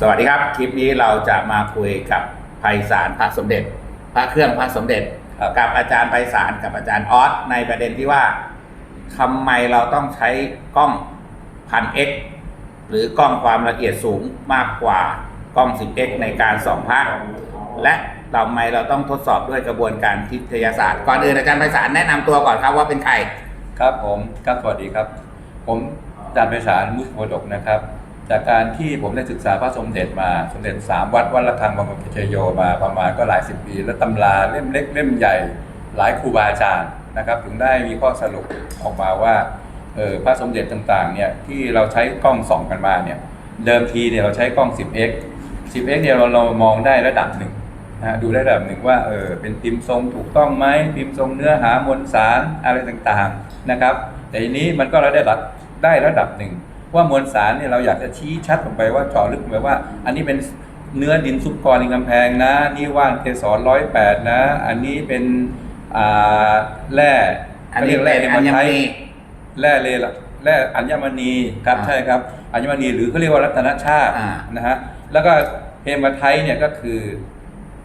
สวัสดีครับ คลิปนี้เราจะมาคุยกับไพศาลพระสมเด็จ พระเครื่องพระสมเด็จครับกับอาจารย์ไพศาลกับอาจารย์ออสในประเด็นที่ว่าทำไมเราต้องใช้กล้องพันเอ็กหรือกล้องความละเอียดสูงมากกว่ากล้อง 10x ในการส่องพระและทำไมเราต้องทดสอบด้วยกระบวนการวิทยาศาสตร์ ก่อนอื่นอาจารย์ไพศาลแนะนำตัวก่อนครับว่าเป็นใครครับผมครับสวัสดีครับ ผมอาจารย์ไพศาลมุสโพดกนะครับ จากการที่ผมได้ศึกษาพระสมเด็จมาสมเด็จสามวัดวัดละคังบางกชโยมาประมาณก็หลายสิบปี และตำราเล่มเล็กเล่มใหญ่หลายครูบาอาจารย์นะครับ ถึงได้มีข้อสรุปออกมาว่าเออพระสมเด็จต่างๆเนี่ยที่เราใช้กล้องส่องกันมาเนี่ยเดิมทีเนี่ยเราใช้กล้อง 10x 10x เนี่ยเราเรามองได้ระดับหนึ่งนะฮะดูได้ระดับหนึ่งว่าเออเป็นพิมพ์ทรงถูกต้องไหมพิมพ์ทรงเนื้อหามวลสารอะไรต่างๆนะครับ แต่ทีนี้มันก็ได้ระดับได้ระดับหนึ่ง ว่ามวลสารเนี่ยเราอยากจะชี้ชัดลงไปว่าเจาะลึกลงไปว่า อันนี้เป็นเนื้อดินซุปกรในกำแพงนะ นี่ว่านเกสรร้อยแปดนะ อันนี้เป็นอ่าแร่อันนี้เขาเรียกแร่อัญมณีแร่เลละแร่อัญมณีครับอ่าใช่ครับอัญมณีหรือเขาเรียกว่ารัตนชาติอ่านะฮะแล้วก็เฮมาไทต์เนี่ยก็คือ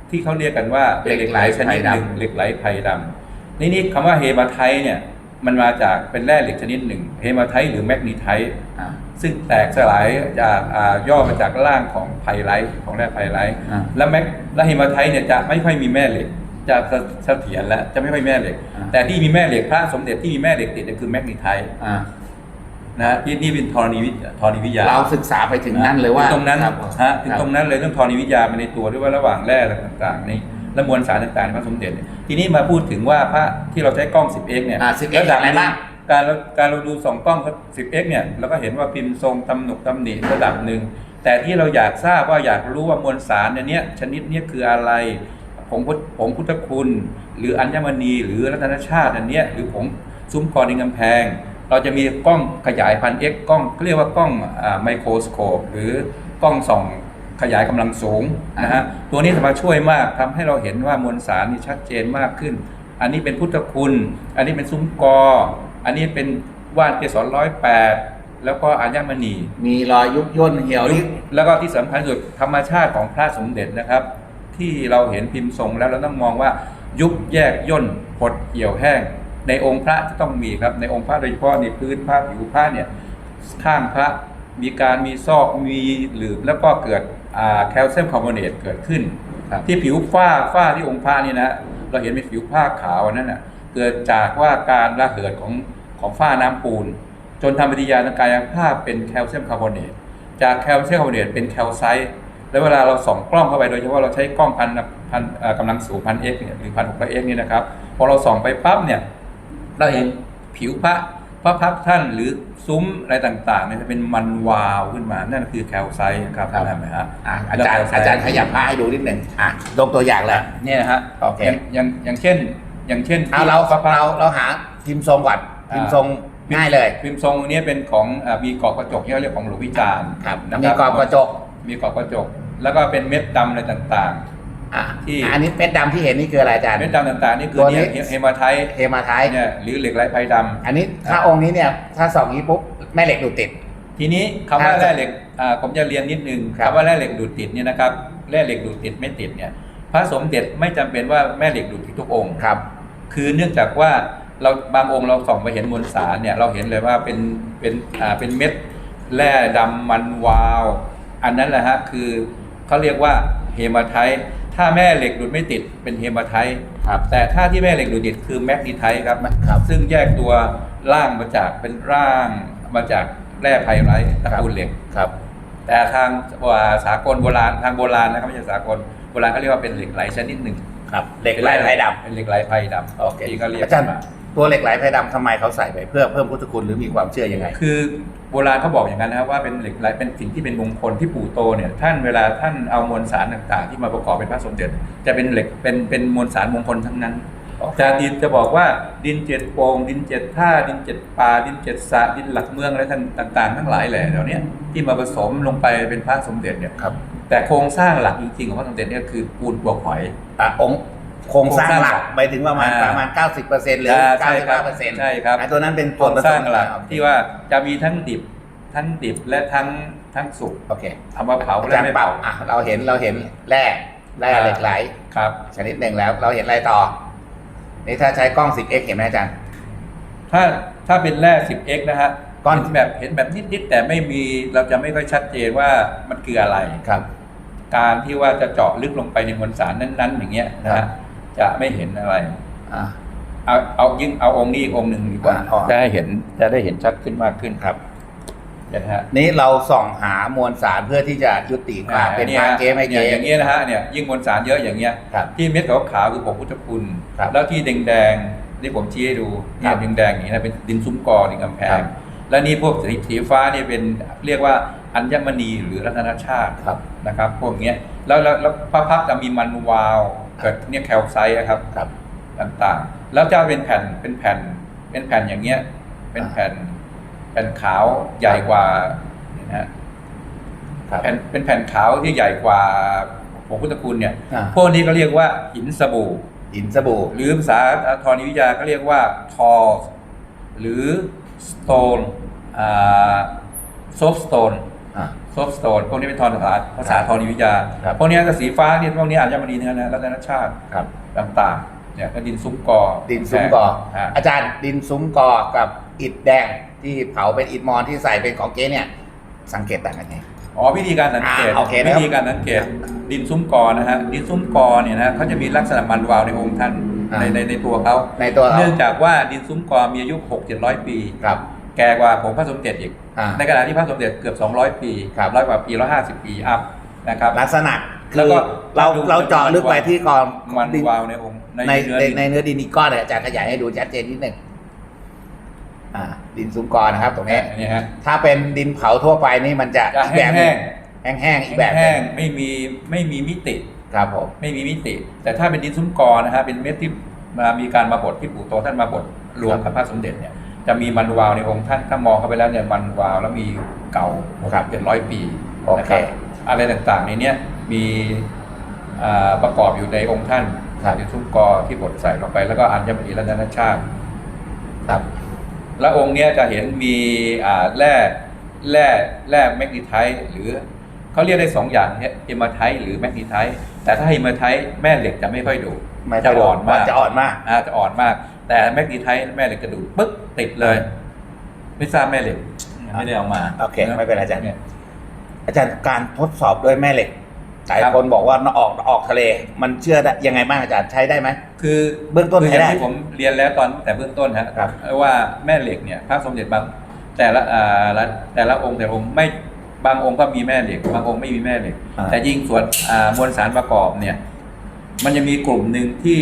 ที่เขาเรียกกันว่าเป็นเหล็กไหลชนิดหนึ่งเหเหล็ล็กกไหไหลลไพไพรดำนี่นี่คำว่าเฮมาไทต์เนี่ย มันมาจากเป็นแร่เหล็กชนิดหนึ่งเฮมาไทต์หรือแมกนีไทต์อ่าซึ่งแตกสลายจากอ่าย่อมาจากร่างของไพไลท์ของแร่ไพไลท์อ่าและแมกและเฮมาไทต์เนี่ยจะไม่ค่อยมีแม่เหล็กจะเสถียรแล้วจะไม่ค่อยแม่เหล็กอ่าแต่ที่มีแม่เหล็กพระสมเด็จที่มีแม่เหล็กติดเนี่ยคือแมกนีไทต์อ่านะฮะนี่นี่เป็นธรณีวิทยาธรณีวิทยา เราศึกษาไปถึงนั่นเลยว่าถึงตรงนั้นครับฮะถึงตรงนั้นเลยเรื่องธรณีวิทยามาในตัวด้วยว่าระหว่างแร่อะไรต่างๆนี่ และมวลสารต่างๆในพระสมเด็จเนี่ยทีนี้มาพูดถึงว่าพระที่เราใช้กล้อง 10x เนี่ยอ่า 10x อะไรบ้าง การเราการเราดูสองกล้อง 10x เนี่ยเราก็เห็นว่าพิมพ์ทรงตำหนุกตำหนิระดับหนึ่งแต่ที่เราอยากทราบว่าอยากรู้ว่ามวลสารเนี่ยเนี้ยชนิดเนี้ยคืออะไรผงพุทธผงพุทธคุณ หรืออัญมณีหรือรัตนชาติอันเนี้ยหรือผงซุ้มกรในกำแพง เราจะมีกล้องขยายพัน x กล้องเขาเรียกว่ากล้องไมโครสโคปหรือกล้องส่อง ขยายกำลังสูงนะฮะตัวนี้จะมาช่วยมากทำให้เราเห็นว่ามวลสารนี่ชัดเจนมากขึ้น อันนี้เป็นพุทธคุณ อันนี้เป็นซุ้มกอ อันนี้เป็นว่านเกสรร้อยแปดแล้วก็อัญมณี มีรอยยุบย่นเหี่ยวนี่แล้วก็ที่สำคัญที่สุดธรรมชาติของพระสมเด็จนะครับ ที่เราเห็นพิมพ์ทรงแล้วเราต้องมองว่ายุบแยกย่นหดเหี่ยวแห้ง ในองค์พระจะต้องมีครับในองค์พระโดยเฉพาะในพื้นพระผิวพระเนี่ยข้างพระมีการมีซอกมีหลืบแล้วก็เกิดอ่า แคลเซียมคาร์บอเนตเกิดขึ้นครับที่ผิวฝ้าฝ้าที่องค์พระนี่นะเราเห็นเป็นผิวผ้าขาวอันนั่นน่ะเกิดจากว่าการระเหิดของของฝ้าน้ำปูน จนทำปฏิกิริยาทางกายภาพเป็นแคลเซียมคาร์บอเนตจากแคลเซียมคาร์บอเนตเป็นแคลไซต์แล้วเวลาเราส่องกล้องเข้าไปโดยเฉพาะเราใช้กล้องพันพันเอ่อกำลังสูงพันเอ็กเนี่ยหรือพันหกร้อยเอ็กนี่นะครับพอเราส่องไปปั๊บเนี่ยเราเห็นผิวพระ พระพักตร์ท่านหรือซุ้มอะไรต่างๆเนี่ยจะเป็นมันวาวขึ้นมา นั่นคือแคลไซต์ครับครับเห็นไหมฮะอะอาจารย์แล้วก็อาจารย์ขยับผ้าให้ดูนิดหนึ่งอะยกตัวอย่างเลยเนี่ยนะฮะโอเค ย่างอย่างอย่างเช่น อย่างเช่นเอาเราพระพักตเราเราหาพิมพ์ทรงก่อนพิมพ์ทรงง่ายเลยพิมพ์ทรงเนี้เป็นของอ่ามีกรอบกระจกที่เขาเรียกของหลวงวิจารณ์ครับนะมีกรอบกระจก มีกรอบกระจก แล้วก็เป็นเม็ดดำอะไรต่าง อะที่ อันนี้เป็ดดำที่เห็นนี่คืออะไรอาจารๆย์ เม็ดดำต่างๆนี่คือตัวนี้ เนี่ยเฮมาไทต์เฮมาไทต์เนี่ยหรือเหล็กไหลไพดำอันนี้ถ้าองค์นี้เนี่ยถ้าส่องนี้ปุ๊บแม่เหล็กดูดติดทีนี้คำว่าครับแร่เหล็กอ่าผมจะเรียนนิดนึงครับ คำว่าแร่เหล็กดูดติดเนี่ยนะครับแร่เหล็กดูดติดไม่ติดเนี่ยพระสมเด็จไม่จำเป็นว่าแม่เหล็กดูดติดทุกองค์ ครับ คือเนื่องจากว่าเราบางองค์เราส่องไปเห็นมวลสารเนี่ยเราเห็นเลยว่าเป็นเป็นอ่าเป็นเม็ดแร่ดำมันวาว อันนั้นแหละฮะคือเขาเรียกว่าเฮมาไทต์ ถ้าแม่เหล็กดูดไม่ติดเป็นเฮมาไทต์ครับ แต่ถ้าที่แม่เหล็กดูดติดคือแมกนีไทต์ครับ ครับ ซึ่งแยกตัวร่างมาจากเป็นร่างมาจากแร่ไพไรท์ตระกูลเหล็ก ครับ แต่ทางว่าสากลโบราณทางโบราณนะครับไม่ใช่สากลโบราณเขาเรียกว่าเป็นเหล็กไหลชนิดหนึ่งครับเหล็กไหลไพดเป็นเหล็กไหลไพดำโอเคที่เขาเรียกอาจารย์มาำตัวเหล็กไหลไพดำทำไมเขาใส่ไปเพื่อเพิ่มพุทธคุณหรือมีความเชื่อยังไง คือ โบราณเขาบอกอย่างนั้นนะครับว่าเป็นเหล็กไหลเป็นสิ่งที่เป็นมงคลที่ปู่โตเนี่ยท่านเวลาท่านเอามวลสารต่างๆ ที่มาประกอบเป็นพระสมเด็จ จะเป็นเหล็กเป็นเป็นมวลสารมงคลทั้งนั้นโอเคจะดินจะบอกว่าดินเจ็ดโปงดินเจ็ดท่าดินเจ็ดป่าดินเจ็ดสระดินหลักเมืองอะไรต่างๆ ทั้งหลายแหล่เหล่านี้ที่มาผสมลงไปเป็นพระสมเด็จเนี่ยครับแต่โครงสร้างหลักจริงๆของพระสมเด็จเนี่ยคือปูนบวกหอยอะองค์ โครงสร้างหลักโครงสร้างหลักไปถึงประมาณอ่าประมาณ 90%หรืออ่าใช่ครับ95%ใช่ครับไอ้ตัวนั้นเป็นโคส่รวนงผสสร้างมหลักที่ว่าจะมีทั้งดิบทั้งดิบและทั้งทั้งสุกโอเคเอามาเผาอาและจารย์ไม่เป่าเผาอะเราเห็นเราเห็นแร่แร่เหล็กไหลครับ ชนิดหนึ่งแล้วเราเห็นอะไรต่อ นี่ถ้าใช้กล้อง 10x เห็นไหมอาจารย์ถ้าถ้าเป็นแร่ 10x นะฮะก้อนเห็แบบเห็นแบบนิดๆแต่ไม่มีเราจะไม่ค่อยชัดเจนว่ามันคืออะไรครับ การที่ว่าจะเจาะลึกลงไปในมวลสารนั้น ๆ อย่างเงี้ยนะครัฮะบ จะไม่เห็นอะไรอ่าเอาเอายิ่งเอาองค์นี้อีกองค์หนึ่งดีกว่าอ่าจะให้เห็นจะได้เห็นชัดขึ้นมากขึ้นครับเห็นไหมฮะนี่เราส่องหามวลสารเพื่อที่จะยุติความเป็นยพาเกมไม่เกนี่ยอม ย่างเงี้ยนะฮะเนี่ยยิ่งมวลสารเยอะอย่างเงี้ย ครับที่เม็ดขาวๆคือผงพุทธคุณ ครับแล้วที่แดงๆที่ผมชี้ให้ดูเนี่ครัยบแดงๆอย่างนี้นะเป็นดินซุ้มกอดินกำแพครัง บ และนี่พวกสีสีฟ้านี่เป็นเรียกว่าอัญมณีหรือรัตนชาติ ครับ นะครับพวกเนี้ยแล้วแล้วแล้วพระพักตร์จะมีมันวาว เกิดเนี่ยแคลไซต์อะครับครับ ต่างๆ แล้วจะเป็นแผ่นเป็นแผ่น เป็นแผ่นอย่างเงี้ย เป็นแผ่นแผ่นขาวใหญ่กว่าเนี่ยนะฮะครับแผ่นเป็นแผ่นขาวที่ใหญ่กว่าผงพุทธคุณเนี่ยอ่าพวกนี้ก็เรียกว่าหินสบู่หินสบู่หรือภาษาธรณีวิทยาก็เรียกว่าทอหรือสโตนอ่าซอฟสโตนอ่า ซอฟสโตนพวกนี้เป็นทอภาษาภาษาธรณีวิทยาครับพวกนี้ก็สีฟ้านี่พวกนี้อาจจะมาดีเนื้อนะรัตนชาติครับต่างๆเนี่ยก็ดินซุ้มกอ ดินซุ้มกอฮะอาจารย์ดินซุ้มกอกับอิฐแดงที่เผาเป็นอิฐมอนที่ใส่เป็นของเก๊เนี่ยสังเกตต่างกันไงอ๋อวิธีการสังเกตอ่าโอเคนะครับวิธีการสังเกตดินซุ้มกอนะฮะดินซุ้มกอเนี่ยนะเขาจะมีลักษณะมันวาวในองค์ท่านอ่าในในในตัวเขาในตัวเขาเนื่องจากว่าดินซุ้มกอมีอายุ6 7 0 0ปีครับ แก่กว่าผงพระสมเด็จอีก อ่า ในขณะที่พระสมเด็จเกือบ 200 ปีครับ ร้อยกว่าปี150ปีอัพนะครับ ลักษณะแล้คืวอก็เราดูเราเจาะลึกไปที่กองมันดินวาวในองค์ในในเนื้อในดินในเนื้อดินอีกก้อนเลยอาจารย์ขยายให้ดูชัดเจนนิดหนึ่งอ่า ดินซุ้มกอนะครับ ตรงนี้อันนี้ฮะ ถ้าเป็นดินเผาทั่วไปนี่มันจะจะอีกแบบหนึ่แห้งงแห้งๆอีกแบบหแห้นึ่งงๆไม่มีไม่มีมิติ ครับผม ไม่มีมิติ แต่ถ้าเป็นดินซุ้มกอนะฮะเป็นเม็ดที่มามีการมาบดที่ปู่โตท่านมาบดรวมกับพระสมเด็จเนี่ย จะมีมันวาวในองค์ท่านถ้ามองเข้าไปแล้วเนี่ยมันวาวแล้วมีเก่าครับเจ็ดร้อยปีโอเคนะครับอะไรต่างๆในเนี้ยมีอ่าประกอบอยู่ในองค์ท่านครับดินซุ้มกอที่บดใส่ลงไป แล้วก็อัญมณีรัตนชาติครับแล้วองค์เนี้ยจะเห็นมีอ่าแร่แร่แร่แมกนีไทต์หรือเขาเรียกได้สองอย่างเนี่ยเฮมาไทต์หรือแมกนีไทต์แต่ถ้าเฮมาไทต์แม่เหล็กจะไม่ค่อยดูไม่จะอ่อนมากจะอ่อนมากอ่าจะอ่อนมาก แต่แมกนีไทต์แม่เหล็กกระดูดปึ๊บติดเลย ไม่ทราบแม่เหล็กไม่ได้เอามาโอเค ไม่เป็นไรอาจารย์เนี่ยอาจารย์การทดสอบด้วยแม่เหล็กหลายครับคนบอกว่าออกออกทะเล มันเชื่อได้ยังไงบ้างอาจารย์ใช้ได้ไหมคือเบื้องต้นคือใช้ย่าได้ที่ผมเรียนแล้วตอนแต่เบื้องต้นฮะครับว่าแม่เหล็กเนี่ยพระสมเด็จบางแต่ละอ่าละแต่ละองค์แต่ละองค์ไม่บางองค์ก็มีแม่เหล็ก บางองค์ไม่มีแม่เหล็กอ่าแต่ยิ่งส่วนอ่ามวลสารประกอบเนี่ย มันจะมีกลุ่มหนึ่งที่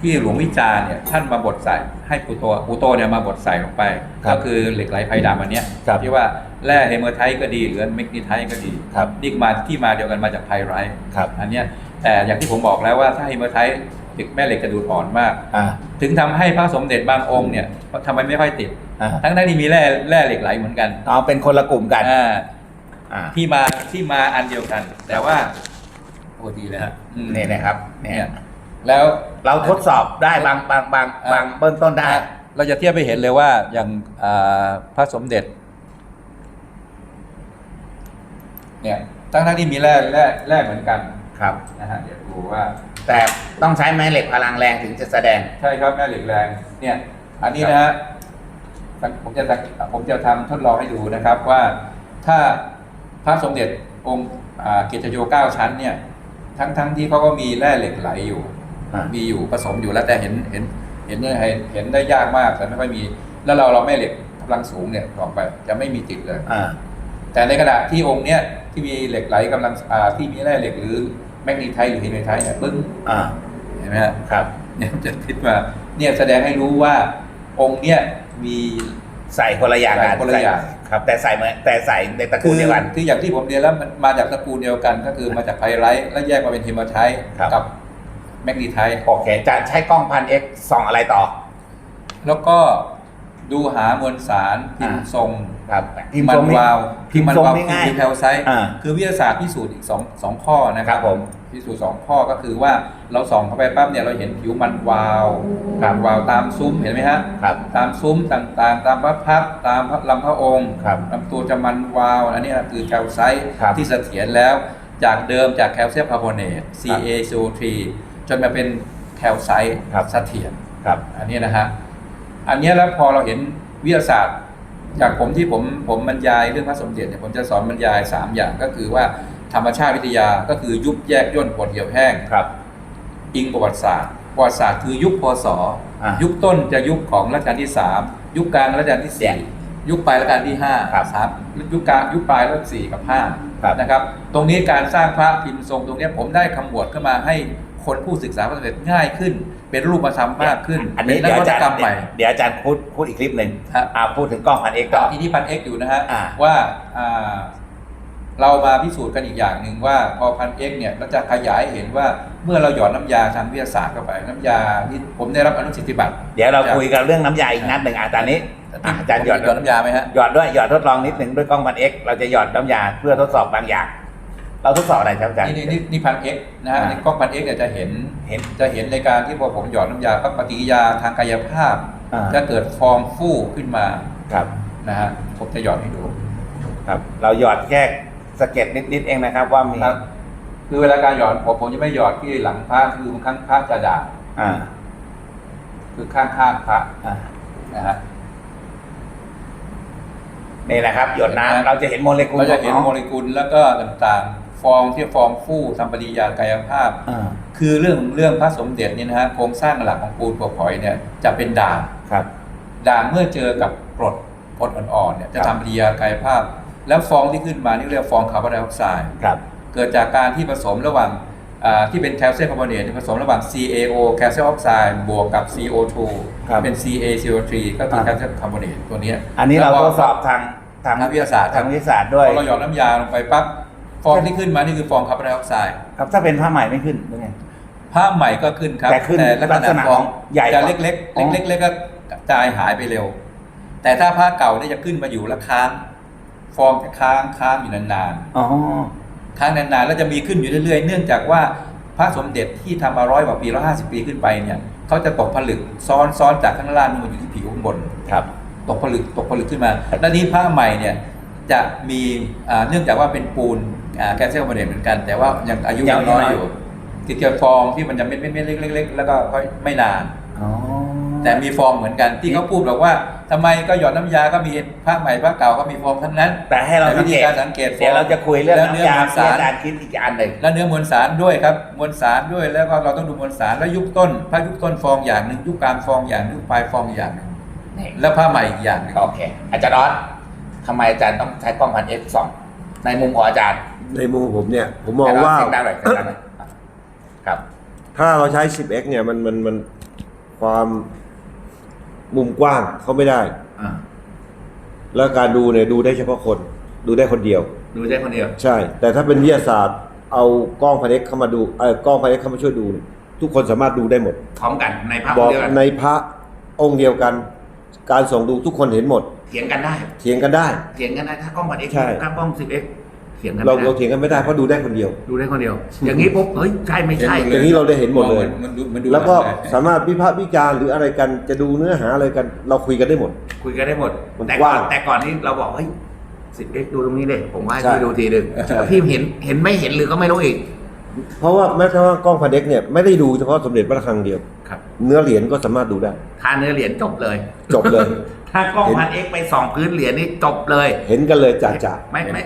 ที่หลวงวิจารณ์เนี่ยท่านมาบดใส่ให้ปูโตปูโตเนี่ยมาบดใส่ลงไป ครับก็คือเหล็กไหลไพดำอันเนี้ยครับที่ว่าแร่เฮเมอร์ไทต์ก็ดีหรือเมกนีไทต์ก็ดีครับ นี่มาที่มาเดียวกันมาจากไพไรท์ครับ อันเนี้ยแต่อย่างที่ผมบอกแล้วว่าถ้าเฮเมอร์ไทต์เหล็กแม่เหล็กกระดูดอ่อนมาก อ่าถึงทำให้พระสมเด็จบางองค์เนี่ยทำไมไม่ค่อยติด อ่าทั้งนั้นที่มีแร่แร่เหล็กไหลเหมือนกันเอาเป็นคนละกลุ่มกันอ่าอ่าที่มาที่มาอันเดียวกัน แต่ว่าโอ้ดีเลยฮะอืมนี่นะครับเนี่เนี่ยย แล้ว เราทดสอบได้บางบางบางบางเบื้องต้นได้ เราจะเทียบไปเห็นเลยว่าอย่างอ่าพระสมเด็จ เนี่ยทั้งทั้งๆที่มีแร่แร่แร่เหมือนกันครับ นะฮะเดี๋ยวดูว่า แต่ต้องใช้แม่เหล็กพลังแรงถึงจะแสดง ใช่ครับแม่เหล็กแรงเนี่ย อันนี้นะฮะผมจะผมจะทำทดลองให้ดูนะครับว่าถ้าพระสมเด็จองค์อ่าเกตโยเก้าชั้นเนี่ย ทั้งทั้งที่เขาก็มีแร่เหล็กไหลอยู่อ่า มีมีอยู่ผสมอยู่แล้วแต่เห็นเห็นเห็นได้เห็นได้ยากมากแต่ไม่ค่อยมี แล้วเราเราแม่เหล็กกำลังสูงเนี่ยออกไปจะไม่มีติดเลยอ่าแต่ในขณะที่องค์เนี้ยที่มีเหล็กไหลกำลังอ่าที่มีแร่เหล็กหรือแมกนีไทต์หรือเฮเมไทต์เนี่ยปึ้งอ่าเห็นไหมฮะครับเนี่ยจะคิดว่าเนี่ยแสดงให้รู้ว่าองค์เนี่ยมีใส่คนละอย่างกันใส่คนละอย่างครับ แต่ใส่เหมือนแต่ใส่ในตระกูคืลอเดียวกันคืออย่างที่ผมเรียนแล้วมันมาจากตระกูลเดียวกัน ก็คือมาจากไพไรท์แล้วแยกมาเป็นเฮมาไทต์ครับกับ แมกนีไทต์โอเคจะใช้กล้องพันเอ็กส่องอะไรต่อ แล้วก็ดูหามวลสารพิมพ์อ่าทรงครับพิมพ์มัทรนงนี่วาวพิมพ์มันทรงวาวนี่ง่ายคือแคลไซต์อ่าคือวิทยาศาสตร์พิสูจน์อีกสองสองข้อนะคครัรับบผมพิสูจน์สองข้อก็คือว่าเราส่องเข้าไปปั๊บเนี่ยเราเห็นผิวมันวาวครับวาวตามซุ้มเห็นไหมฮะครับตามซุ้มต่างๆ ตามพระพักตร์ตามพระลำพระองค์ครับลำตัวจะมันวาวอันนี้คือแคลไซต์ครับที่เสถียรแล้วจากเดิมจากแคลเซียมคาร์บอเนต CaCO3 จนมาเป็นแคลไซต์ครับเสถียรครับอันนี้นะฮะอันเนี้ยแล้วพอเราเห็นวิทยาศาสตร์จากผมที่ผมผมบรรยายเรื่องพระสมเด็จเนี่ยผมจะสอนบรรยาย 3 อย่างก็คือว่าธรรมชาติวิทยาก็คือยุบแยกย่นปวดเหี่ยวแห้งครับ อิงประวัติศาสตร์ประวัติศาสตร์คือยุคพศอ่ายุยุคต้นจะยุคของรัชกาลที่3ยุคกลางรัชกาลที่เนี่ย4ยุคปลายรัชกาลที่5ครับสามยุคกลางยุคปลายรัชกาลที่สี่กับครับ5นะครับ ตรงนี้การสร้างพระพิมพ์ทรงตรงเนี้ยผมได้คำบวดขึ้นมาให้ คนผู้ศึกษาพระสมเด็จง่ายขึ้น เป็นรูปธรรมมากขึ้นอันนี้เป็เดี๋ยวนวัอาตจารย์กรรมใหม่เดี๋ยวอาจารย์พูดพูดอีกคลิปหนึ่งครับอ่าพูดถึงกล้องพันเอกต่อ ที่ที่พันเอ็กอยู่นะฮะอ่า ว่าอ่าเรามาพิสูจน์กันอีกอย่างหนึ่งว่าพอพันเอ็กเนี่ยเราจะขยายเห็นว่าเมื่อเราหยอดน้ำยาทางวิทยาศาสตร์เข้าไปน้ำยาที่ผมได้รับอนุสิทธิบัตรเดี๋ยวเราคุยกันเรื่องน้ำยาอีกนัดหนึ่งอาจารย์นี้อะอาจารย์หยอดหยอดน้ำยาไหมฮะ หยอดด้วยหยอดทดลองนิดหนึ่งด้วยกล้องพันเอกเราจะหยอดน้ำยาเพื่อทดสอบบางอย่าง เราทดสอบอะไรครับอาจารย์นี่นี่นี่นี่พันเอ็กนะฮะอ่า ในกล้องพันเอ็กเนี่ยจะเห็นเห็น จะเห็นในการที่พอผมหยอดน้ำยาปั๊บปฏิกิริยาทางกายภาพ อ่า จะเกิดฟองฟู่ขึ้นมาครับ นะฮะผมจะหยอดให้ดู ครับ เราหยอดแค่สะเก็ดนิดๆเองนะครับ ว่ามี ครับคือเวลาการหยอดผมผมจะไม่หยอดที่หลังพระคือบางครั้งพระจะด่างอ่า คือข้างข้างๆพระอ่า นะฮะ นี่นะครับ หยดน้ำเราจะเห็นโมเลกุลเราจะเห็นของ โมเลกุลแล้วก็ต่างๆ ฟองที่ฟองฟู่ทำปฏิกิริยากายภาพ อ่าคือเรื่องเรื่องพระสมเด็จเนี่ยนะฮะโครงสร้างหลักของปูนปวหอยเนี่ยจะเป็นด่าง ครับ ด่างเมื่อเจอกับกรดกรดอ่อนๆเนี่ยจะครับทำปฏิกิริยากายภาพ แล้วฟองที่ขึ้นมานี่เรียกฟองคาร์บอนไดออกไซด์ครับ เกิดจากการที่ผสมระหว่างอ่าที่เป็นแคลเซียมคาร์บอเนตที่ผสมระหว่าง CaO แคลเซียมออกไซด์บวกกับ CO2 ครับเป็น CaCO3 ก็คือครับ แคลเซียมคาร์บอเนตตัวเนี้ยอันนี้เราแล้วทก็ดสอบทางทางทางวิทยาศาสตร์ทางวิทยาศาสตร์ด้วยพอเราหยอดน้ำยาลงไปปั๊บ ฟองที่ขึ้นมานี่คือฟองคาร์บอนไดออกไซด์ครับถ้าเป็นผ้าใหม่ไม่ขึ้นหรือไงผ้าใหม่ก็ขึ้นครับแต่ขึ้นลักลักษษณะณะฟองใหญ่จะกว่าเล็กอ๋อๆเล็กๆเล็กๆก็กระจายหายไปเร็ว แต่ถ้าผ้าเก่าเนี่ยจะขึ้นมาอยู่แล้วค้าง ฟองจะค้างค้างอยู่นานอ๋อๆค้างนานๆแล้วจะมีขึ้นอยู่เรื่อยๆ เนื่องจากว่าพระสมเด็จที่ทำมาร้อยกว่าปีร้อยห้าสิบปีขึ้นไปเนี่ยเขาจะตกผลึกซ้อนซ้อนจากข้างล่างนี่มาอยู่ที่ผิวข้างบนครับ ตกผลึกตกผลึกขึ้นมา แล้วนี้ผ้าใหม่เนี่ยจะมีอ่าเนื่องจากว่าเป็นปูนอ่า แคลเซียมคาร์บอเนตเหมือนกัน แต่ว่ายังอายุยัยังงน้อยน้อยอยู่ ติดเกี่ยวฟองที่มันจะเม็ดเม็ดๆเล็กๆแล้วก็ค่อยไม่นานอ๋อแต่มีฟองเหมือนกันที่เขาพูดบอกว่าทำไมก็หยอดน้ำยาก็มีผ้าใหม่ผ้าเก่าก็มีฟองทั้งนั้น แต่ให้เราแต่สัวิงธีเกตการสังเกตฟองเดี๋ยวเราจะคุยเรื่องแล้วเนื้อน้ำยามวลที่สารอาจารย์คิดอีกอันหนึ่งแล้วเนื้อมวลสารด้วยครับมวลสารด้วยแล้วก็เราต้องดูมวลสารแล้วยุคต้นผ้ายุคต้นฟองอย่างหนึ่งยุคกลางฟองอย่างหนึ่งยุคปลายฟองอย่างหนึ่งนี่แล้วผ้าใหม่อีกอย่างหนึ่งโอเคอาจารย์ออสทำไมอาจารย์ต้องใช้กล้องพันเอฟสองในมุมของอาจารย์ ในมุมผมเนี่ย ผมมองว่า เสียงดังหน่อยเสียงดังหน่อยครับ ถ้าเราใช้ 10x เนี่ยมันมันมันความมุมกว้างเขาไม่ได้ อ่าแล้วการดูเนี่ยดูได้เฉพาะคน ดูได้คนเดียว ดูได้คนเดียว ใช่ แต่ถ้าเป็นวิทยาศาสตร์ เอากล้องพันเอ็กเข้ามาดูเออกล้องพันเอ็กเข้ามาช่วยดูเนี่ยทุกคนสามารถดูได้หมด พร้อมกันในภาพบอกเดียวกันในพระองค์เดียวกัน การส่องดูทุกคนเห็นหมด เถียงกันได้ เถียงกันได้ เถียงกันได้ถ้ากล้องพันเอ็กซ์ใช่ กับกล้องสิบเอ็กซ์ เถียงกันเราไม่เราได้เถียงกันไม่ได้เพราะดูได้คนเดียว ดูได้คนเดียว อย่างนี้ปุ๊บเฮ้ยใช่ไม่ใช่ อย่างนี้เราได้เห็นหมดเลย มันดูมันดูแล้วก็หนังสามารถวิพากษ์วิจารณ์หรืออะไรกันจะดูเนื้อหาอะไรกัน เราคุยกันได้หมด คุยกันได้หมด มันแต่กก่อว้านงแต่ก่อนนี้เราบอกเฮ้ยสิบเอ็กซ์ดูตรงนี้เลยผมว่าให้ใช่ช่วยดูทีหนึ่งพี่เห็นเห็นไม่เห็นหรือก็ไม่รู้อีกเพราะว่าแม้กระทั่งกล้องพันเอ็กเนี่ยไม่ได้ดูเฉพาะสมเด็จพระระฆังเดียว ครับเนื้อเหรียญก็สามารถดูได้ ทานเนื้อเหรียญจบเลย จบเลย ถ้ากล้องเห็นพันเอ็กซ์ไปส่องพื้นเหรียญนี่จบเลย เห็นกันเลยจ่าจ่าไม่ไม่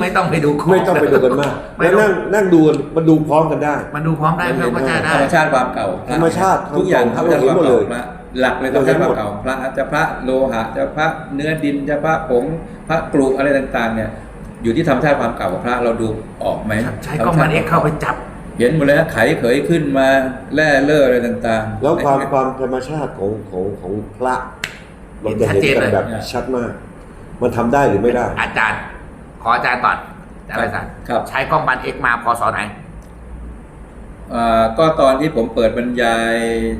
ไม่ต้องไปดูขไม่ต้องไปดูกันมากไม่แล้วต้อนั่งงนั่งดูกันมันดูพร้อมกันได้ มันดูพร้อมได้เพื่อพระเจ้าได้ธรรมชาติความเก่าธรรมชาติทุกอย่างธรรมชาติความเราเห็นหมดเลเก่ายพระหลักเลยธรรมชาติความเก่าพระจะพระโลหะจะพระเนื้อดินจะพระผงพระกรุอะไรต่างๆเนี่ยอยู่ที่ธรรมชาติความเก่าของพระเราดูออกไหมใช้กล้องพันเอ็กซ์เข้าไปจับเห็นหมดเลยนะไขเขยขึ้นมาแร่เล่ออะไรต่างๆ แล้วความความธรรมชาติของของของพระ เราจะเห็นกันแบบเห็นชัดเจนเลยชัดมาก มันทำได้หรือไม่ได้ อาจารย์ ขออาจารย์ก่อนอาจารย์ไปสันครับใช้กล้องพันเอ็กซ์มาพศไหนอ่าก็ตอนที่ผมเปิดบรรยาย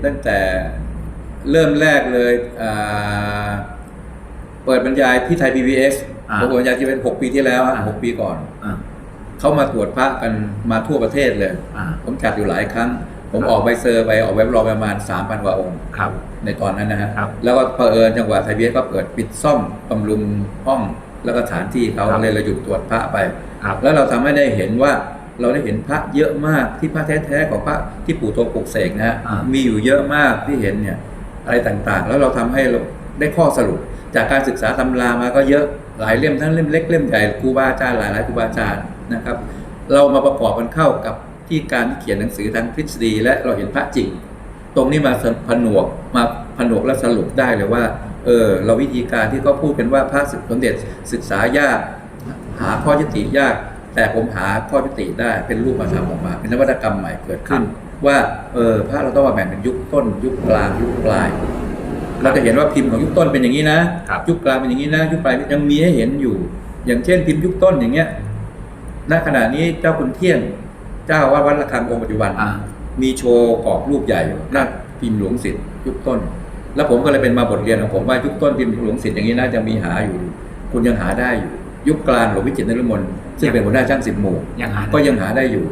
ตั้งแต่เริ่มแรกเลยอ่าเปิดบรรยายที่ไทย PBS อ่าผมเปิดบรรยายที่เป็น 6 ปีที่แล้วฮะอ่าหกปีก่อนอ่าเขามาตรวจพระกันมาทั่วประเทศเลยอ่าผมจัดอยู่หลายครั้ง ผมครับออกใบเซอร์ไปออกเว็บรองประมาณ 3,000 กว่าองค์ครับ ในตอนนั้นนะฮะครับแล้วก็เผอิญจังหวะไทยพีเอสก็เปิดปิดซ่อมบำรุงห้องแล้วก็สถานที่เขาครับเลยเราหยุดตรวจพระไปครับแล้วเราทำให้ได้เห็นว่าเราได้เห็นพระเยอะมากที่พระแท้ๆของพระที่ปู่โทปลุกเสกนะฮะอ่ามีมีอยู่เยอะมากที่เห็นเนี่ยอะไรต่างๆ แล้วเราทำให้เราได้ข้อสรุป จากการศึกษาตำรามาก็เยอะหลายเล่มทั้งเล่มเล็กเล่มใหญ่ครูบาอาจารย์หลายๆครูบาอาจารย์นะครับ เรามาประกอบกันเข้ากับ ที่การที่เขียนหนังสือทางทฤษฎีและเราเห็นพระจริง ตรงนี้มาผนวกมาผนวกและสรุปได้เลยว่าเออเราวิธีการที่เขาพูดกันว่าพระสมเด็จศึกษายากหาข้อยุติยาก แต่ผมหาข้อยุติได้เป็นรูปธรรมออกมา เป็นนวัตกรรมใหม่เกิดขึ้น ว่าเออพระเราต้องมาแบ่งเป็นยุคต้น ยุคกลางยุคปลายเราจะเห็นว่าพิมพ์ของยุคต้นเป็นอย่างนี้นะครับยุคกลางเป็นอย่างนี้นะยุคปลายยังมีให้เห็นอยู่ อย่างเช่นพิมพ์ยุคต้นอย่างเงี้ยณขณะนี้เจ้าคุณเที่ยง เจ้าวัดวัดระฆังองค์ปัจจุบัน อ่า มีโชว์กรอบรูปใหญ่หน้าพิมพ์หลวงศิษย์ยุคต้น แล้วผมก็เลยเป็นมาบทเรียนของผมว่ายุคต้นพิมพ์หลวงศิษย์อย่างนี้น่าจะมีหาอยู่ คุณยังหาได้อยู่ ยุคกลางหลวงวิจิตรนฤมลซึ่งเป็นหัวหน้าช่างสิบหมู่ ยังหาก็ยังหาได้อยู่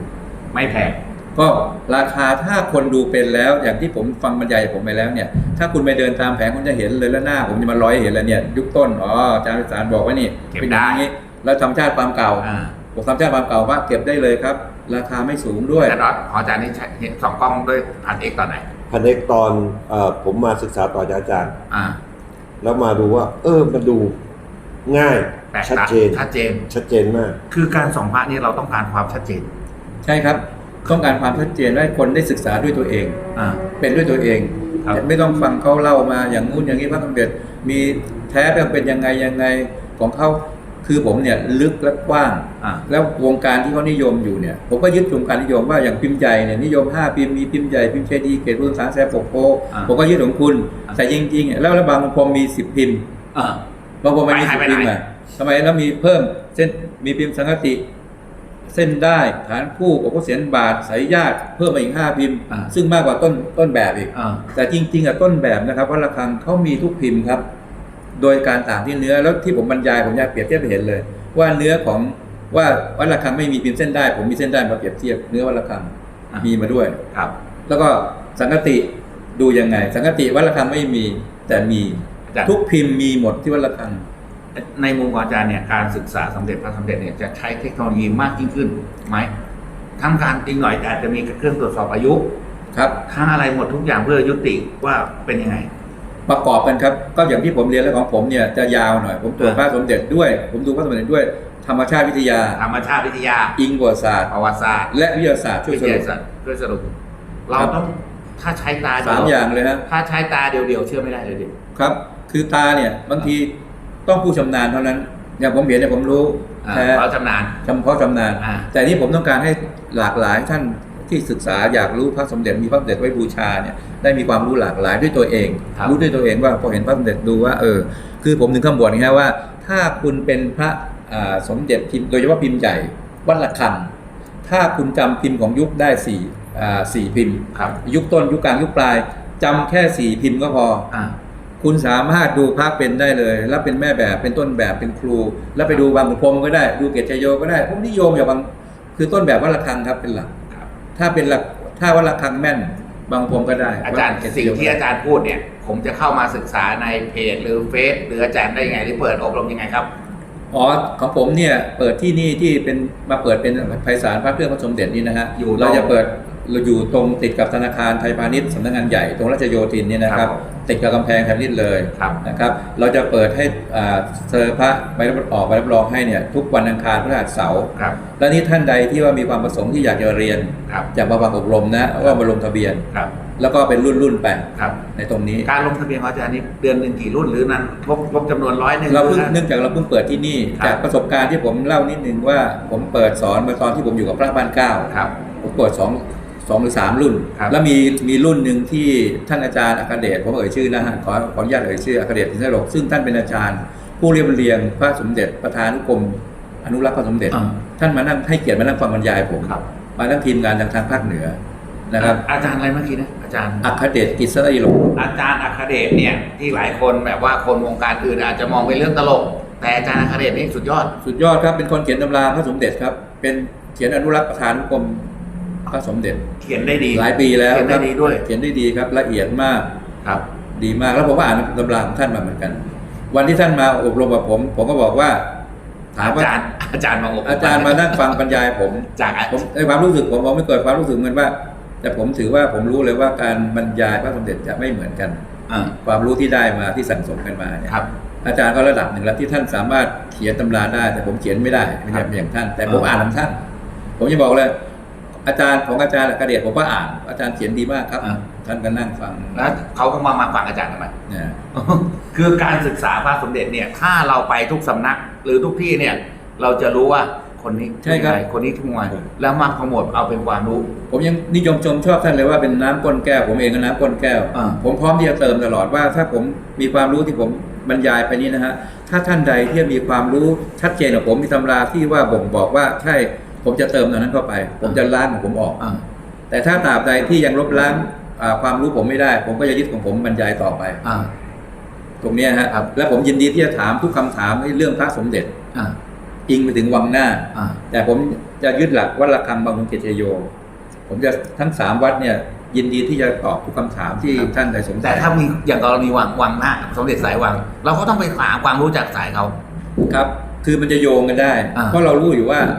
ไม่แพง ก็ราคาถ้าคนดูเป็นแล้วอย่างที่ผมฟังบรรยายผมไปแล้วเนี่ย ถ้าคุณไปเดินตามแผงคุณจะเห็นเลยแล้วหน้า ผมจะมาร้อยเห็นแล้วเนี่ย ยุคต้นอ๋ออาจารย์พิสารบอกว่านี่เก็บเป็นอย่างได้นี้แล้วทำชาติความเก่าอ่าผมทำชาติความเก่าว่าเก็บได้เลยครับ ราคาไม่สูงด้วย แต่น็อตของอาจารย์นี่ใช้เห็นสองกล้องด้วยพันเอกตอนไหนพันเอกตอนเอ่อผมมาศึกษาต่อจากอาจารย์ อ่าแล้วมาดูว่า เออมันดูง่ายแปลกชัดตาเจน ชัดเจน ชัดเจนมาก คือการส่องพระนี่เราต้องการความชัดเจน ใช่ครับ ต้องการความชัดเจนให้คนได้ศึกษาด้วยตัวเอง อ่า เป็นด้วยตัวเองครับไม่ต้องฟังเขาเล่ามาอย่างงู้นอย่างนี้พระสมเด็จมีแท้เป็นเป็นยังไงยังไงของเขา คือผมเนี่ยลึกและกว้างอ่าแล้ววงการที่เขานิยมอยู่เนี่ย ผมก็ยึดวงการนิยมว่าอย่างพิมพ์ใหญ่เนี่ยนิยม 5 พิมพ์มีพิมพ์ใหญ่พิมพ์เจดีเกตรุ่นสารแสบปกโพอ่าผมก็ยึดของคุณอ่าแต่จริงๆ แล้วแล้วบางพรมมี 10 พิมพ์อ่าบางพรมไม่มีไปสิบไปพิมพ์ไหนอะทำไมแล้วมีเพิ่มเส้นมีพิมพ์สังกติ เส้นได้ฐานคู่ปกเสียนบาทสายญาติเพิ่มมาอีก5พิมพ์อ่าซึ่งมากกว่าต้นต้นแบบอีกอ่าแต่จริง ๆอะต้นแบบนะครับวัดระฆังเขามีทุกพิมพ์ครับ โดยการต่างที่เนื้อแล้วที่ผมบรรยายผมอยากเปรียบเทียบให้เห็นเลย ว่าเนื้อของว่าวัดระฆังไม่มีพิมพ์เส้นได้ ผมมีเส้นได้มาเปรียบเทียบเนื้อวัดระฆังอะมีมาด้วยครับ แล้วก็สังกติดูยังไง สังกติวัดระฆังไม่มีแต่มีอาจารย์ทุกพิมพ์มีหมดที่วัดระฆังในมุมของอาจารย์เนี่ยการศึกษาสมเด็จพระสมเด็จเนี่ยจะใช้เทคโนโลยีมากยิ่งขึ้นไหมทำการอีกหน่อยอาจจะมีเครื่องตรวจสอบอายุ ครับทั้งอะไรหมดทุกอย่างเพื่อยุติว่าเป็นยังไง ประกอบกันครับ ก็อย่างที่ผมเรียนแล้วของผมเนี่ยจะยาวหน่อย ผมตรวจอ่าพระสมเด็จด้วย ผมดูพระสมเด็จด้วย ธรรมชาติวิทยา ธรรมชาติวิทยา อิงประวัติศาสตร์ประวัติศาสตร์ และวิทยาศาสตร์ช่วยวิสทรุยาปศาสตร์ช่วยสรุป เราต้องถ้าใช้ตาเดีสามวอย่างเลยฮะถ้าใช้ตาเดียวๆเชื่อไม่ได้เลยดิครับ คือตาเนี่ยบางทีต้องผู้ชำนาญเท่านั้น อย่างผมเห็นเนี่ยผมรู้อ่าแท้เราชำนาญเฉพาะชำนาญอ่าแต่นี่ผมต้องการให้หลากหลายท่าน ที่ศึกษาอยากรู้พระสมเด็จมีพระสมเด็จไว้บูชาเนี่ยได้มีความรู้หลากหลายด้วยตัวเองครับรู้ด้วยตัวเองว่าพอเห็นพระสมเด็จดูว่าเออคือผมถึงคำบอกนี้ฮะว่า ถ้าคุณเป็นพระอ่าสมเด็จพิมพ์โดยเฉพาะพิมพ์ใหญ่วัดละคังถ้าคุณจำพิมพ์ของยุคได้สี่อ่าสี่พิมพ์ครับยุคต้นยุคกลางยุคปลายจำแค่สี่พิมพ์ก็พออ่าคุณสามารถดูพระเป็นได้เลย แล้วเป็นแม่แบบเป็นต้นแบบเป็นครู แล้วไปดูบางขุนพรหมก็ได้ ดูเกตชยโยก็ได้ผมนิยมอย่างบางคือต้นแบบวัดระฆังครับเป็นหลักครับ ถ้าเป็นหลักถ้าวัดระฆังแม่น บางพรหมก็ได้อาจารย์วัดเกตชสิ่งโยที่อาจารย์พูดเนี่ย ผมจะเข้ามาศึกษาในเพจหรือเฟซหรืออาจารย์ได้ยังไง หรือเปิดอบรมยังไงครับ อ๋อของผมเนี่ยเปิดที่นี่ที่เป็นมาเปิดเป็นไพศาลพระเครื่องพระสมเด็จนี่นะฮะอยู่ตรงเราจะเปิด เราอยู่ตรงติดกับธนาคารไทยพาณิชย์สำนักงานใหญ่ตรงราชโยธินนี่นะคครัรับบผมติดกับกำแพงไทยพาณิชย์เลยครับนะครับ เราจะเปิดให้อ่าเซอร์พระใบรับออกใบรับรองให้เนี่ยทุกวันอังคารพฤหัสเสาร์ครับ และนี่ท่านใดที่ว่ามีความประสงค์ที่อยากจะเรียนครับอยากมาฟังอบรมนะก็มาลงทะเบียน ครับแล้วก็เป็นรุ่นรุ่นๆไปครับในตรงนี้ การลงทะเบียนของอาจารย์นี่เดือนหนึ่งกี่รุ่นหรือนั้นครบครบจำนวนร้อยหนึ่งเราเพิ่งหอ เนื่องจากเราเพิ่งเปิดที่นี่ครับ จากประสบการณ์ที่ผมเล่านิดนึงว่าผมเปิดสอนมาตอนที่ผมอยู่กับพระบ้านเก้าครับ ผมเปิดสอง สองหรือสามรุ่นครับแล้วมีมีรุ่นหนึ่งที่ท่านอาจารย์อัครเดชผมเอ่ยชื่อนะฮะขอขออนุญาตเอ่ยชื่ออัครเดชสินสโลกซึ่งท่านเป็นอาจารย์ ผู้เรียบเรียงพระสมเด็จประธานุกรมอนุรักษ์พระสมเด็จอ่าท่านมานั่งให้เกียรติมานั่งฟังบรรยายผมครับมานั่งทีมงานจากทางภาคเหนือนะครับอาจารย์อะไรเมื่อกี้นะอาจารย์อัครเดชกิจสระอิโลอาจารย์อัครเดชเนี่ยที่หลายคนแบบว่าคนวงการอื่นอาจจะมองเป็นเรื่องตลก แต่อาจารย์อัครเดชนี่สุดยอด สุดยอดครับเป็นคนเขียนตำราพระสมเด็จครับเป็นเขียนอนุรักษ์ประธานุกรม พระสมเด็จ เขียนได้ดีหลายปีแล้วเขียนได้ครับดีด้วย เขียนได้ดีครับละเอียดมากครับ ดีมากแล้วผมก็อ่านตำราของท่านมาเหมือนกัน วันที่ท่านมาอบรมกับผม ผมก็บอกว่าถามอาว่าจารย์อาจารย์มาอบอาจารย์มานั่งฟังบรรยายผมจากผมในความรู้สึกผมผมไม่เกิดความรู้สึกเหมือนว่า แต่ผมถือว่าผมรู้เลยว่าการบรรยายพระสมเด็จจะไม่เหมือนกันอ่าความรู้ที่ได้มาที่สั่งสมกันมาเนี่ยครับอาจารย์ก็ระดับหนึ่งแล้วที่ท่านสามารถเขียนตำราได้ แต่ผมเขียนไม่ได้ไม่ใช่อย่างท่าน แต่ผมอ่าอ่านของท่าน ผมจะบอกเลย อาจารย์ของอาจารย์กระเดียดผมก็อ่าน อาจารย์เขียนดีมากครับท่านก็นั่งฟังแล้วเขาก็มามาฟังอาจารย์ทำไม เนี่ยคือการศึกษาพระสมเด็จเนี่ย ถ้าเราไปทุกสำนักหรือทุกที่เนี่ย เราจะรู้ว่าคนนี้ใช่ครับอคนนี้ทุกวันแล้วมาขมวดเอาเป็นความรู้ ผมยังนิยมชมชอบท่านเลยว่าเป็นน้ำก้นแก้ว ผมเองก็น้ำก้นแก้ว อ่า ผมพร้อมที่จะเติมตลอดว่า ถ้าผมมีความรู้ที่ผมบรรยายไปนี้นะฮะถ้าท่านใดที่มีความรู้ชัดเจนกับผมมีตำราที่ว่าบ่งบอกว่าใช่ ผมจะเติมตรงนั้นเข้าไป ผมจะล้างของผมออกอ่าแต่ถ้าตราบใดที่ยังลบล้างอ่าความรู้ผมไม่ได้ ผมก็จะยึดของผมบรรยายต่อไปอ่าตรงเนี้ยฮะครับและผมยินดีที่จะถามทุกคำถามในเรื่องพระสมเด็จอ่าอิงไปถึงวังหน้าอ่าแต่ผมจะยึดหลักวัดระฆังบางขุนเกตชโย ผมจะทั้งสามวัดเนี่ยยินดีที่จะตอบทุกคำถามที่ครับท่านใดสงสัแต่ยถ้ามีอย่างกรณีวังวังหน้าสมเด็จสายวัง เราก็ต้องไปหาความรู้จากสายเขาครับ คือมันจะโยงกันได้อ่าเพราะเรารู้อยู่ว่าอ่า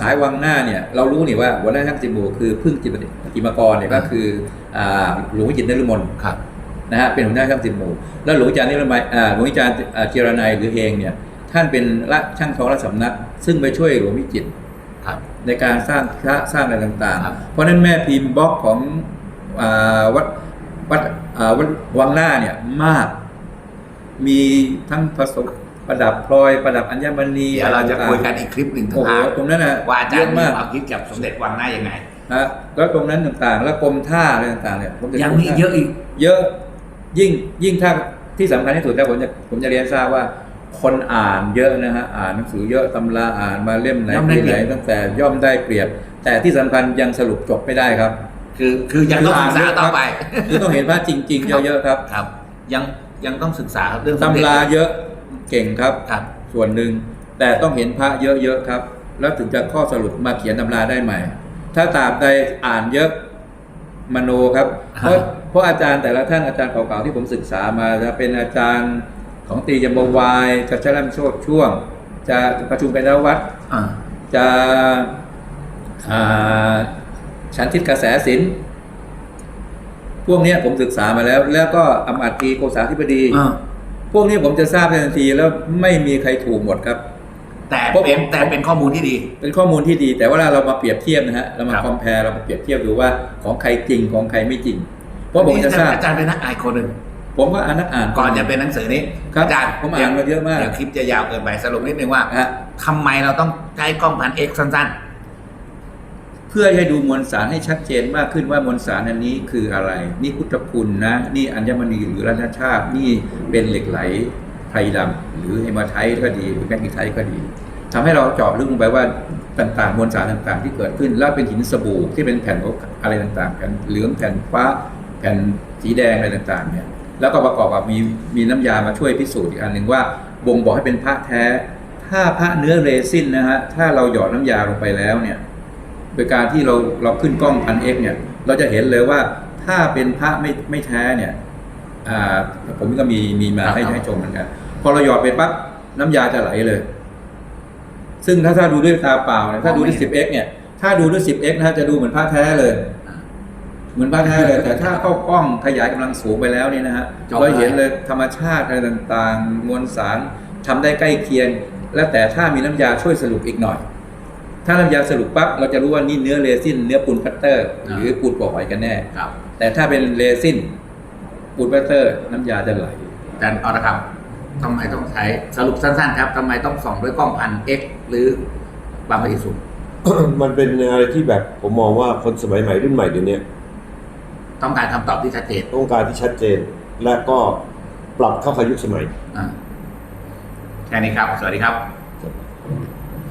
สายวังหน้าเนี่ยเรารู้นี่ว่าหัวหน้าช่างจิมูคือพึ่งจิตปฏิมากรเนี่ยก็คืออ่าหลวงวิจิตรนฤมลครับนะฮะเป็นหัวหน้าช่างสิบหมู่ แล้วหลวงอาจารย์นิรมัยอ่าหลวงอาจารย์อ่าเจรนัยหรือเฮงเนี่ยท่านเป็นละช่างทองรัชสำนัก ซึ่งไปช่วยหลวงวิจิตรครับในการสร้างพระสร้างอะไรต่างครับๆเพราะฉะนั้นแม่พิมพ์บล็อกของอาวัดวัดอ่าวัดวังหน้าเนี่ยมาก มีทั้งผสม ประดับพลอยประดับอัญมณีเดี๋ยวเราจะต่งๆคุยกันอีกคลิปหนึ่งโอ้โหทางตรงนั้นนะว่าอาจารเยย์อะมีมากความคิดกับสมเด็จวังหน้ายังไงนะแล้วตรงนั้นต่างๆ แล้วกรมท่าอะไรต่างๆเนี่ยผมจะยังมีเยอะอีก เยอะยิ่งยิ่งถ้าที่สำคัญที่สุดแล้วผมจะผมจะเรียนทราบว่า คนอ่านเยอะนะฮะอ่านหนังสือเยอะตำราอ่านมาเล่มไหนย่อมได้ที่เปรีไหนยบตั้งแต่ย่อมได้เปรียบ แต่ที่สำคัญยังสรุปจบไม่ได้ครับ คือคือยังต้องศึกษาต่อไปคือต้องเห็นว่าจริง ๆ เยอะๆครับครับ ยังยังต้องศึกษาเรื่องสมเด็จตำราเยอะ เก่งครับ ครับ ส่วนหนึ่ง แต่ต้องเห็นพระเยอะๆครับ แล้วถึงจะข้อสรุปมาเขียนตำราได้ใหม่ ถ้าตราบใดอ่านเยอะมโนครับ เพราะเพราะอาจารย์แต่ละท่านอาจารย์เก่าๆที่ผมศึกษามาจะเป็นอาจารย์ของตรียมบวายจะชลัมโชดช่วง จะประชุมกันวัดอ่า จะอ่าฉันทิศกระแสศิลป์พวกเนี้ยผมศึกษามาแล้ว แล้วก็อำอัดตรีโกษาธิบดี อ่า พวกนี้ผมจะทราบได้ทันทีแล้วไม่มีใครถูกหมดครับ แต่เพราะเป็นผมแต่เป็นข้อมูลที่ดี เป็นข้อมูลที่ดี แต่ว่าเรามาเปรียบเทียบนะฮะเรามาครับคอมเพลเรามาเปรียบเทียบดูว่าของใครจริงของใครไม่จริง เพราะผมจะทราบอาจารย์เป็นนักอ่านคนหนึ่งผมก็อ่านนักอ่านก่อนจะเป็นหนังสือนี้ครับอาจารย์ผมอ่านมาเยอะมากเดี๋ยวคลิปจะยาวเกินไปสรุปนิดนึงว่าฮะทำไมเราต้องใช้กล้องพันเอ็กสั้น เพื่อให้ดูมวลสารให้ชัดเจนมากขึ้นว่ามวลสารอันนี้คืออะไร นี่พุทธคุณนะ นี่อัญมณีหรือรัตนชาตินี่เป็นเหล็กไหลไพรดำหรือเฮมาไทก็ดีหรือแมกนีไทก็ดีทำให้เราเจาะลึกลงไปว่าต่างๆมวลสารต่างๆ ที่เกิดขึ้น แล้วเป็นหินสบู่ที่เป็นแผ่นอะไรต่างๆกันเหลืองแผ่นฟ้าแผ่นสีแดงอะไรต่างๆเนี่ยแล้วก็ประกอบกับมีมีน้ำยามาช่วยพิสูจน์อีกอันหนึ่งว่าบ่งบอกให้เป็นพระแท้ ถ้าพระเนื้อเรซินนะฮะถ้าเราหยอดน้ำยาลงไปแล้วเนี่ย โดยการที่เราเราขึ้นกล้องพันเอ็กเนี่ย เราจะเห็นเลยว่าถ้าเป็นพระไม่ไม่แท้เนี่ยอ่าผมก็มีมีมาให้ให้ชมเหมือนกัน พอเราหยอดไปปั๊บน้ำยาจะไหลเลย ซึ่งถ้าถ้าดูด้วยตาเปล่าเนี่ยถ้าดูด้วย 10x เนี่ย ถ้าดูด้วย 10x นะฮะจะดูเหมือนพระแท้เลย เหมือนพระแท้เลย แต่ถ้าเข้ากล้องขยายกำลังสูงไปแล้วเนี่ยนะฮะจบเราเห็นเลยธรรมชาติอะไรต่างๆ มวลสารทำได้ใกล้เคียง และแต่ถ้ามีน้ำยาช่วยสรุปอีกหน่อย ถ้าน้ำยาสรุปปั๊บเราจะรู้ว่านี่เนื้อเรซินเนื้อปูนพัตเตอร์ หรือปูนปอกหอยกันแน่ๆครับ แต่ถ้าเป็นเรซินปูนพัตเตอร์ น้ำยาจะไหลอาจารย์เอาละครับทำไมต้องใช้สรุปสั้นๆ ครับทำไมต้องส่องด้วยกล้องพันเอ็กหรือบางประสูงมันเป็นอะไรที่แบบผมมองว่าคนสมัยใหม่รุ่นใหม่เดี๋ยวนี้ต้องการคำตอบที่ชัดเจนต้องการที่ชัดเจน และก็ปรับเข้ากับยุคสมัย อ่าแค่นี้ครับ สวัสดีครับ